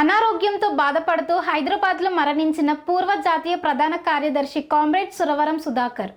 అనారోగ్యంతో బాధపడుతూ హైదరాబాద్లో మరణించిన పూర్వ జాతీయ ప్రధాన కార్యదర్శి కామ్రేడ్ సురవరం సుధాకర్.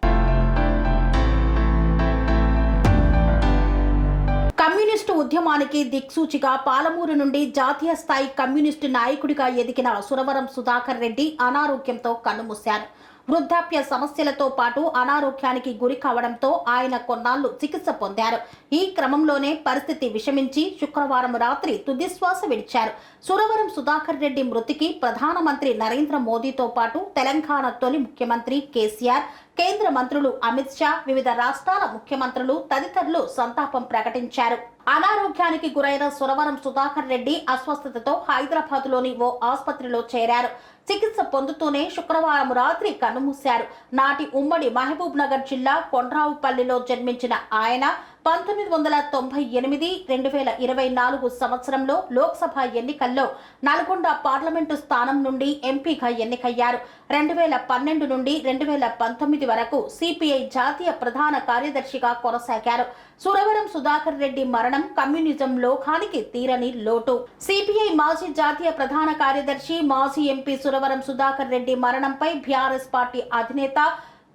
కమ్యూనిస్టు ఉద్యమానికి దిక్సూచిగా పాలమూరు నుండి జాతీయ స్థాయి కమ్యూనిస్టు నాయకుడిగా ఎదిగిన సురవరం సుధాకర్ రెడ్డి అనారోగ్యంతో కన్నుమూశారు. వృద్ధాప్య సమస్యలతో పాటు అనారోగ్యానికి గురి కావడంతో ఆయన కొన్నాళ్ళు చికిత్స పొందారు. ఈ క్రమంలోనే పరిస్థితి విషమించి శుక్రవారం రాత్రి తుదిశ్వాస విడిచారు. సురవరం సుధాకర్ రెడ్డి మృతికి ప్రధానమంత్రి నరేంద్ర మోదీతో పాటు తెలంగాణ తొలి ముఖ్యమంత్రి కేసీఆర్ కేంద్ర మంత్రులు అమిత్ షా వివిధ రాష్ట్రాల ముఖ్యమంత్రులు తదితరులు సంతాపం ప్రకటించారు. అనారోగ్యానికి గురైన సురవరం సుధాకర్ రెడ్డి అస్వస్థతతో హైదరాబాద్లోని ఓ ఆసుపత్రిలో చేరారు. చికిత్స పొందుతూనే శుక్రవారం రాత్రి కన్నుమూశారు. నాటి ఉమ్మడి మహబూబ్ నగర్ జిల్లా కొండ్రావుపల్లిలో జన్మించిన ఆయన పంతొమ్మిది వందల తొంభై ఎనిమిది రెండు వేల ఇరవై నాలుగు సంవత్సరంలో లోక్సభ ఎన్నికల్లో నల్గొండ పార్లమెంటు స్థానం నుండి ఎంపీగా ఎన్నికయ్యారు. రెండు వేల పన్నెండు నుండి రెండు వేల పంతొమ్మిది వరకు సిపిఐ జాతీయ ప్రధాన కార్యదర్శిగా కొనసాగారు. సురవరం సుధాకర్ రెడ్డి మరణం కమ్యూనిజం లోకానికి తీరని లోటు. సిపిఐ మాజీ జాతీయ ప్రధాన కార్యదర్శి మాజీ ఎంపీ సురవరం సుధాకర్ రెడ్డి మరణంపై బీఆర్ఎస్ పార్టీ అధినేత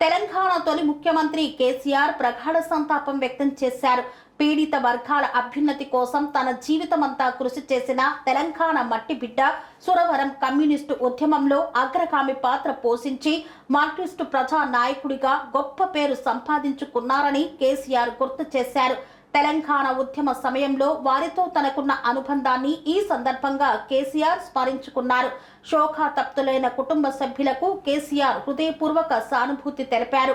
తెలంగాణ తొలి ముఖ్యమంత్రి కేసీఆర్ ప్రగాఢ సంతాపం వ్యక్తం చేశారు. పీడిత వర్గాల అభ్యున్నతి కోసం తన జీవితమంతా కృషి చేసిన తెలంగాణ మట్టి బిడ్డ సురవరం కమ్యూనిస్టు ఉద్యమంలో అగ్రగామి పాత్ర పోషించి మార్క్సిస్టు ప్రజా నాయకుడిగా గొప్ప పేరు సంపాదించుకున్నారని కేసీఆర్ గుర్తు చేశారు. తెలంగాణ ఉద్యమ సమయంలో వారితో తనకున్న అనుబంధాన్ని ఈ సందర్భంగా కేసీఆర్ స్మరించుకున్నారు. శోకాతప్తులైన కుటుంబ సభ్యులకు కేసీఆర్ హృదయపూర్వక సానుభూతి తెలిపారు.